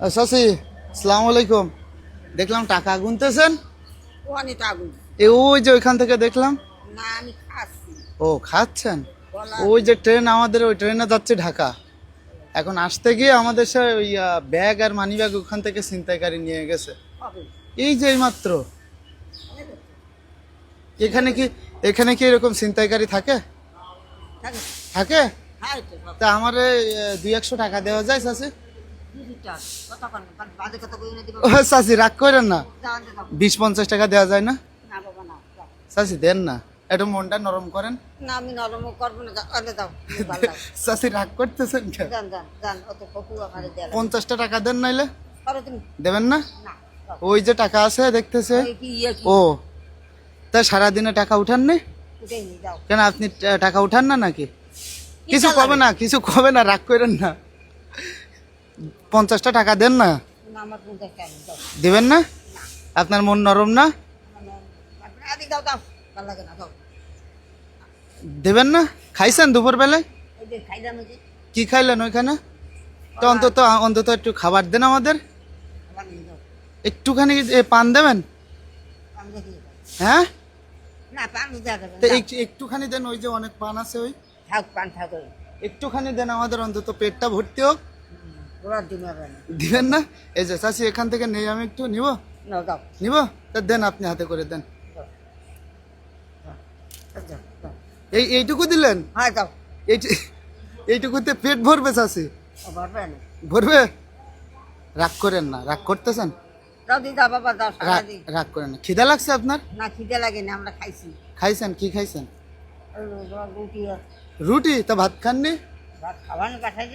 শশি সালাম আলাইকুম। দেখলাম টাকা গুনতেছেন? এ ওই যে ওইখান থেকে দেখলাম? ও খাচ্ছেন? ওই যে ট্রেন আমাদের ওই ট্রেনে যাচ্ছে ঢাকা। এখন আসতে গিয়ে আমাদের সে ওই ব্যাগ আর মানি ব্যাগ ওখান থেকে ছিনতাইকারী নিয়ে গেছে। এই যে মাত্র। এখানে কি এখানে কি এরকম ছিনতাইকারী থাকে? থাকে। তা আমার দুই একশো টাকা দেওয়া যায় চাষি চাষি রাগ করেন না। বিশ পঞ্চাশ টাকা দেওয়া যায় না। চাষি দেন না। একটু মনটা নরম করেন। না আমি নরম করব না দাও তুমি ভালো দাও চাষি রাগ করতেছেন। পঞ্চাশটা টাকা দেন নাইলে। দেবেন না? ওই যে টাকা আছে দেখতেছে। ইয়ে ও। তা সারাদিনে টাকা উঠেই নি? কেন আপনি টাকা উঠান না নাকি? কিছু কবে না কিছু কবে না রাগ করেন না। পঞ্চাশটা টাকা দেন না? দিবেন না? আপনার মন নরম না? মানে দেবেন না? খাইছেন দুপুর বেলায় কি খাইলেন ওইখানে? তো অন্তত অন্তত একটু খাবার দেন আমাদের। একটুখানি পান দেবেন? হ্যাঁ? একটুখানি দেন ওই যে অনেক পান আছে ওই। থাক পান থাক একটুখানি দেন আমাদের অন্তত পেটটা ভর্তি হোক। ওরা দিবেন না? এই যে চাষি এখান থেকে নেই আমি একটু নিব? নাও দাও নিব? তা দেন আপনি হাতে করে দেন। এই এইটুকু দিলেন? হ্যাঁ দাও এইটি এইটুকুতে পেট ভরবে চাষি ভরবে রাগ করেন না রাগ করতেছেন? রাগ করেন না। খিদা লাগছে আপনার? না খিদে লাগে না আমরা খাইছি। খাইছেন? কি খাইছেন? রুটি রুটি? তা ভাত খাননি? ভাত খাওয়ানো পাঠাই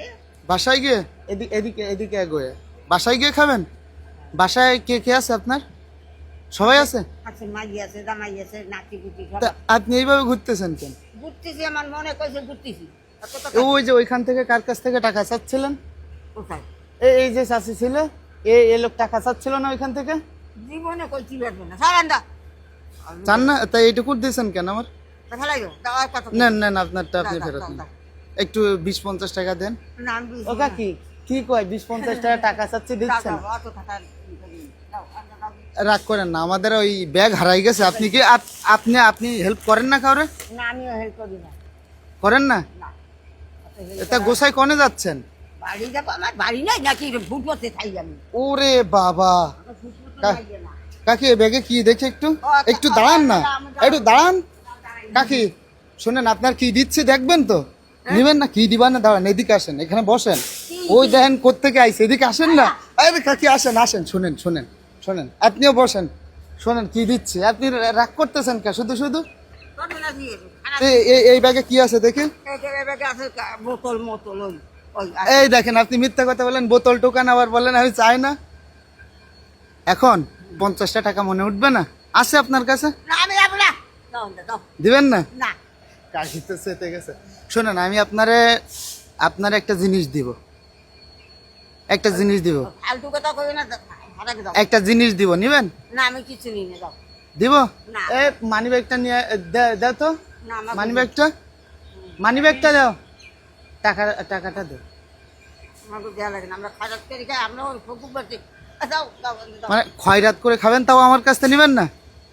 বাসায় গিয়ে? এদিকে এদিকে এদিকে এগোয়ে। বাসায় গিয়ে খাবেন? বাসায় কে কে আছে আপনার? সবাই আছে? আছে মাই আছে জামাই আছে নাতি গুটি তা আপনি এইভাবে ঘুরতেছেন কেন? ঘুরতেছি আমার মনে কইছে ঘুরতেছি। ওই যে ওইখান থেকে কার কাছ থেকে টাকা চাচ্ছিলেন? কোথায়? এই এই যে চাষি ছিল এই এই লোক টাকা চাচ্ছিল না ওইখান থেকে? জীবনে কইছি পারবে না। সারান্দা চান না তাই এইটুকু দিয়েছেন কেন আমার? নেন নেন আপনারটা আপনি ফেরত দাও। একটু বিশ পঞ্চাশ টাকা দেন। না আমি ও কাকি কি? কয় বিশ পঞ্চাশ টাকা টাকা চাচ্ছি দিচ্ছেন। রাগ করেন না আমাদের ওই ব্যাগ হারাই গেছে। আপনি কি আপ- আপনি আপনি হেল্প করেন না কাউরে? না আমিও হেল্প করি না। করেন না? তা গোসাই কনে যাচ্ছেন? বাড়ি যাব আমার বাড়ি নাই নাকি? ফুটবতে খাই আমি। ওরে বাবা। কাকি ব্যাগে কি দেখে একটু? একটু দাঁড়ান না। একটু দাঁড়ান। কাকি শোনেন আপনার কি দিচ্ছে দেখবেন তো? নিবেন না? কি দিবা না? দাঁড়ান এদিকে আসেন এখানে বসেন। ওই দেখেন কোত্থেকে আইসে এদিকে আসেন না? আরে কাকি আসেন আসেন শুনেন শুনেন শুনেন আপনিও বসেন শোনেন কি দিচ্ছে। আপনি রাগ করতেছেন কে? শুধু শুধু? এই- ব্যাগে কি আছে দেখে? এই বোতল মোতল দেখেন আপনি মিথ্যা কথা বলেন বোতল টোকান আবার বলেন আমি চাই না। এখন পঞ্চাশটা টাকা মনে উঠবে না? আছে আপনার কাছে? দিবেন না। না কাশি সেতে গেছে। শোনেন আমি আপনারে আপনার একটা জিনিস দিব। একটা জিনিস দিব। ফালতু কথা কই না একটা জিনিস দিব নিবেন? না আমি কিছু নিই না দাও। দিব? না। এ মানি ব্যাগটা নিয়ে দাও তো। মানি ব্যাগটা মানি ব্যাগটা দাও। টাকা টাকাটা দাও। মানে খয়রাত করে খাবেন তাও আমার কাছ থেকে নিবেন না?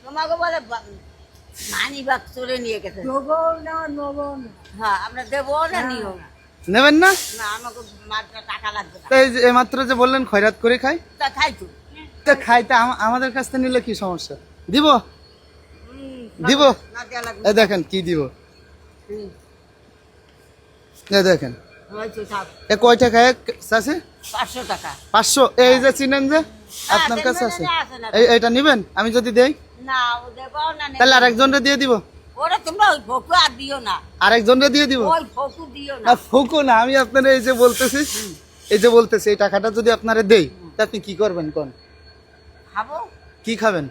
তোমাকে বলে মানি বাগ চলে নিয়ে গেছে। হ্যাঁ আমরা দেবো না নিও। না নেবেন না? না আমাকে মাত্র টাকা লাগবে। না তো এই যে যে বললেন খয়রাত করে খাই? তা খাই তো। তো খাইতে আম- আমাদের কাছ থেকে নিলে কি সমস্যা? দিব? দিব? না এ দেখেন কি দিব? এ দেখেন। এ কয় টাকা এক আছে পাঁচশো টাকা। পাঁচশো। এই যে চিনেন যে আপনার কাছে আছে? এই এইটা নিবেন? আমি যদি দেই? না ও দেবো না নেব তাহলে আরেকজনরে দিয়ে দিব। ওরা তোমরা ওই ফকু আর দিও না। আরেকজনরে দিয়ে দিব? ওই ফকু দিও না। না ফুকো না আমি আপনার এই যে বলতেছি এই যে বলতেছি এই টাকাটা যদি আপনারে দেই তা আপনি কি করবেন কোন? খাব? কি খাবেন?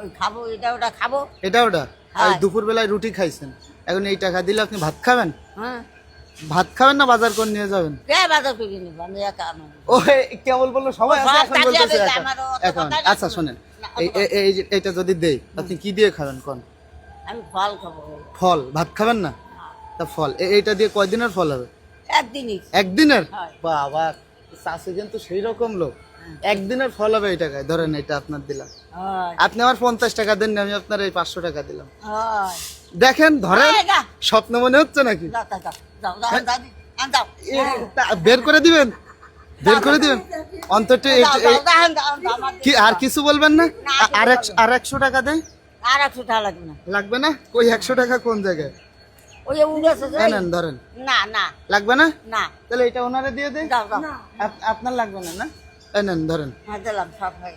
ওই খাব এটা ওটা খাব। এটা ওটা? আর হ্যাঁ। দুপুর বেলায় রুটি খাইছেন। এখন এই টাকা দিলে আপনি ভাত খাবেন? হ্যাঁ। ভাত খাবেন না বাজার করে নিয়ে যাবেন? বাজার করে নিবো? আমি একা ও কেবল বলল সবাই আছে এখন বলতেছে এখন। আমারও অত এখন কথা না। আচ্ছা শোনেন। না, এই এই- এই যে এটা যদি দেই আপনি কি দিয়ে খাবেন কোন? আমি ফল খাব। ফল? ভাত খাবেন না? তা ফল এইটা দিয়ে কয়দিনের ফল হবে? একদিনই। একদিনের? হয়। বাবা চাষি কিন্তু সেই রকম লোক একদিনের ফল হবে এই টাকায়। ধরেন এটা আপনার দিলাম। আপনি আমার পঞ্চাশ টাকা দেন আমি আপনার এই পাঁচশো টাকা দিলাম। দেখেন ধরেন স্বপ্ন মনে হচ্ছে নাকি? তা- বের করে দিবেন? বের করে দিবেন? অন্তত কি আর কিছু বলবেন না? আর একশো আর একশো টাকা দেয় আর একশো টাকা লাগবে না। লাগবে না? ওই একশো টাকা কোন জায়গায়? ওই নেন ধরেন। না না। লাগবে না? না। তাহলে এটা ওনারে দিয়ে আপনার লাগবে না না? নেন ধরেন। হ্যাঁ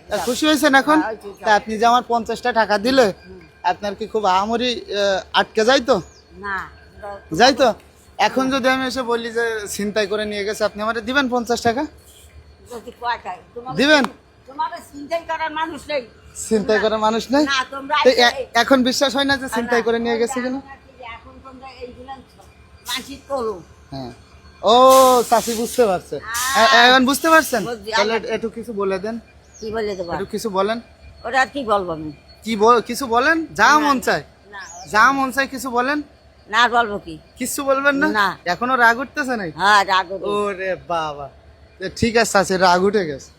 হয়ে খুশি হয়েছেন এখন? হ্যাঁ, তা আপনি যে আমার পঞ্চাশটা টাকা দিলে আপনার কি খুব আহামরি আটকে যায় তো না যাই তো এখন যদি আমি এসে বলি যে ছিনতাই করে নিয়ে গেছে আপনি আমার দিবেন পঞ্চাশ টাকা? যদি কয়টায়? তোমার দিবেন? চিন্তাই করার মানুষ নেই। ছিনতাই করার মানুষ নাই? না তোমরা তো এ- এখন বিশ্বাস হয় না যে ছিনতাই করে নিয়ে গেছে কিনা? এখন তোমরা এইগুলো মানসিক করো হ্যাঁ। ও চাষি বুঝতে পারছে। এ- এখন বুঝতে পারছেন? বুঝছি, তাহলে একটু কিছু বলে দেন। কি বলে দেবো? একটু কিছু বলেন। ওটা আর কি বলব আমি? কি বল- কিছু বলেন? যা মন চায়। না যা মন চায় কিছু বলেন। না আর বলব কি? কিছু বলবেন না? না। এখনও রাগ উঠতেছে নাই হ্যাঁ রাগ ওরে বাবা। ঠিক আছে আছে রাগ উঠে গেছে।